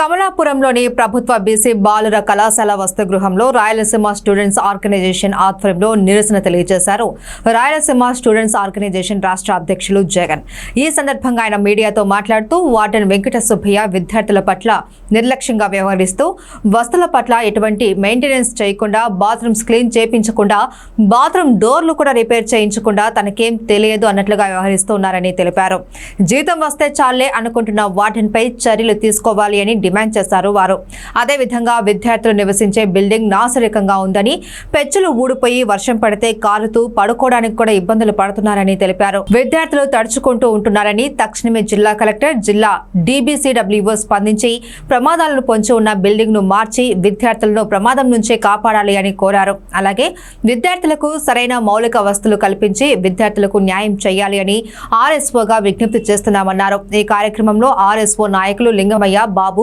కమలాపురంలోని ప్రభుత్వ బీసీ బాలుర కళాశాల వసతిగృహంలో రాయలసీమ స్టూడెంట్స్ ఆర్గనైజేషన్ ఆధ్వర్యంలో నిరసన తెలియజేశారు. రాయలసీమ స్టూడెంట్స్ ఆర్గనైజేషన్ రాష్ట్ర అధ్యక్షులు జగన్. ఈ సందర్భంగా ఆయన మీడియాతో మాట్లాడుతూ వార్డెన్ వెంకట సుబ్బయ్య విద్యార్థుల పట్ల నిర్లక్ష్యంగా వ్యవహరిస్తూ వస్తుల పట్ల ఎటువంటి మెయింటెనెన్స్ చేయకుండా బాత్రూమ్స్ క్లీన్ చేయించకుండా బాత్రూమ్ డోర్లు కూడా రిపేర్ చేయించకుండా తనకేం తెలియదు అన్నట్లుగా వ్యవహరిస్తున్నారని తెలిపారు. జీతం వస్తే చాలే అనుకుంటున్న వార్డెన్పై చర్యలు తీసుకోవాలి అని డిమాండ్ చేశారు వారు. అదేవిధంగా విద్యార్థులు నివసించే బిల్డింగ్ నాసరికంగా ఉందని పెచ్చులు ఊడిపోయి వర్షం పడితే కాలుతూ పడుకోవడానికి కూడా ఇబ్బందులు పడుతున్నారని తెలిపారు. విద్యార్థులు తడుచుకుంటూ ఉంటున్నారని తక్షణమే జిల్లా కలెక్టర్ జిల్లా డీబీసీడబ్ల్యూఓ స్పందించి ప్రమాదాలను పొంచి ఉన్న బిల్డింగ్ను మార్చి విద్యార్థులను ప్రమాదం నుంచే కాపాడాలి అని కోరారు. అలాగే విద్యార్థులకు సరైన మౌలిక వస్తువులు కల్పించి విద్యార్థులకు న్యాయం చేయాలి అని ఆర్ఎస్ఓగా విజ్ఞప్తి చేస్తున్నామన్నారు. ఈ కార్యక్రమంలో ఆర్ఎస్ఓ నాయకులు లింగమయ్య బాబు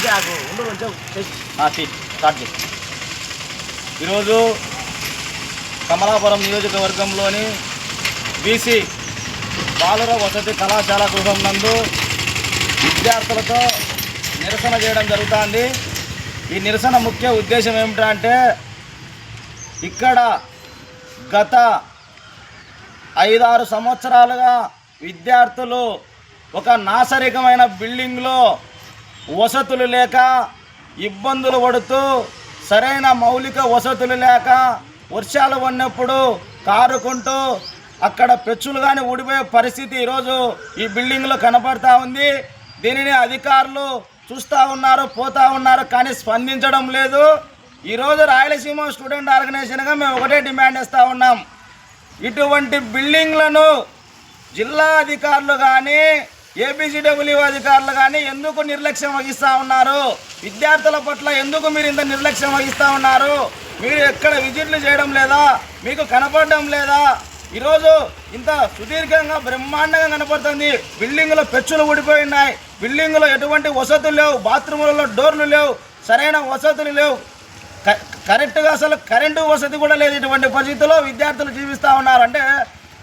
స్టార్ట్ చేయకు ఉండు కొంచెం స్టార్ట్ చేయి. ఈరోజు కమలాపురం నియోజకవర్గంలోని బీసీ బాలుర వసతి కళాశాల గృహం నందు విద్యార్థులతో నిరసన చేయడం జరుగుతుంది. ఈ నిరసన ముఖ్య ఉద్దేశం ఏమిటంటే ఇక్కడ గత ఐదారు సంవత్సరాలుగా విద్యార్థులు ఒక నాసరికమైన బిల్డింగ్లో వసతులు లేక ఇబ్బందులు పడుతూ సరైన మౌలిక వసతులు లేక వర్షాలు పడినప్పుడు కారుకుంటూ అక్కడ పెచ్చులు కానీ ఊడిపోయే పరిస్థితి ఈరోజు ఈ బిల్డింగ్లో కనపడతా ఉంది. దీనిని అధికారులు చూస్తూ ఉన్నారు పోతా ఉన్నారు కానీ స్పందించడం లేదు. ఈరోజు రాయలసీమ స్టూడెంట్ ఆర్గనైజేషన్గా మేము ఒకటే డిమాండ్ ఇస్తూ ఉన్నాం. ఇటువంటి బిల్డింగ్లను జిల్లా అధికారులు కానీ ఏపీసీడబ్ల్యూ అధికారులు కానీ ఎందుకు నిర్లక్ష్యం వహిస్తూ ఉన్నారు? విద్యార్థుల పట్ల ఎందుకు మీరు ఇంత నిర్లక్ష్యం వహిస్తూ ఉన్నారు? మీరు ఎక్కడ విజిట్లు చేయడం లేదా? మీకు కనపడడం లేదా? ఈరోజు ఇంత సుదీర్ఘంగా బ్రహ్మాండంగా కనపడుతుంది. బిల్డింగ్లో పెచ్చులు ఊడిపోయి ఉన్నాయి. బిల్డింగ్లో ఎటువంటి వసతులు లేవు. బాత్రూములలో డోర్లు లేవు. సరైన వసతులు లేవు. క- కరెక్ట్గా అసలు కరెంటు వసతి కూడా లేదు ఇటువంటి పరిస్థితుల్లో విద్యార్థులు జీవిస్తూ ఉన్నారు. అంటే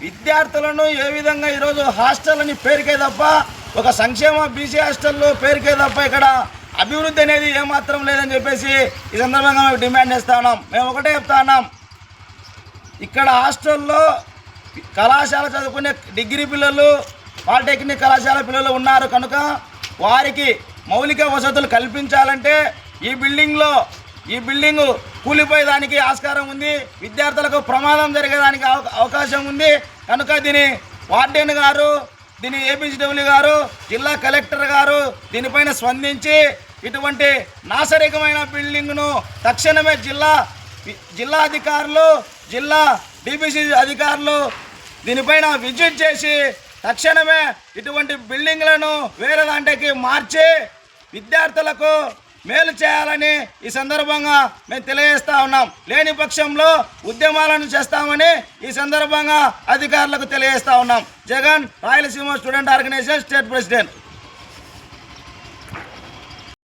విద్యార్థులను ఏ విధంగా ఈరోజు హాస్టల్ అని పేరుకే తప్ప ఒక సంక్షేమ బీసీ హాస్టల్లో పేరుకే తప్ప ఇక్కడ అభివృద్ధి అనేది ఏమాత్రం లేదని చెప్పేసి ఈ సందర్భంగా మేము డిమాండ్ చేస్తా ఉన్నాం. మేము ఒకటే చెప్తా ఉన్నాం. ఇక్కడ హాస్టల్లో కళాశాల చదువుకునే డిగ్రీ పిల్లలు పాలిటెక్నిక్ కళాశాల పిల్లలు ఉన్నారు. కనుక వారికి మౌలిక వసతులు కల్పించాలంటే ఈ బిల్డింగ్లో ఈ బిల్డింగ్ కూలిపోయేదానికి ఆస్కారం ఉంది. విద్యార్థులకు ప్రమాదం జరిగేదానికి అవకాశం ఉంది. కనుక దీని వార్డెన్ గారు దీని ఏపీసీడబ్ల్యూ గారు జిల్లా కలెక్టర్ గారు దీనిపైన స్పందించి ఇటువంటి నాసరికమైన బిల్డింగ్ను తక్షణమే జిల్లా జిల్లా అధికారులు జిల్లా డిబిసి అధికారులు దీనిపైన విజిట్ చేసి తక్షణమే ఇటువంటి బిల్డింగ్లను వేరే దాంట్లోకి మార్చి విద్యార్థులకు మేలు చేయాలని ఈ సందర్భంగా మేము తెలియజేస్తా ఉన్నాం. లేని పక్షంలో ఉద్యమాలను చేస్తామని ఈ సందర్భంగా అధికారులకు తెలియజేస్తా ఉన్నాం. Jagan Rayalaseema student organisation state president.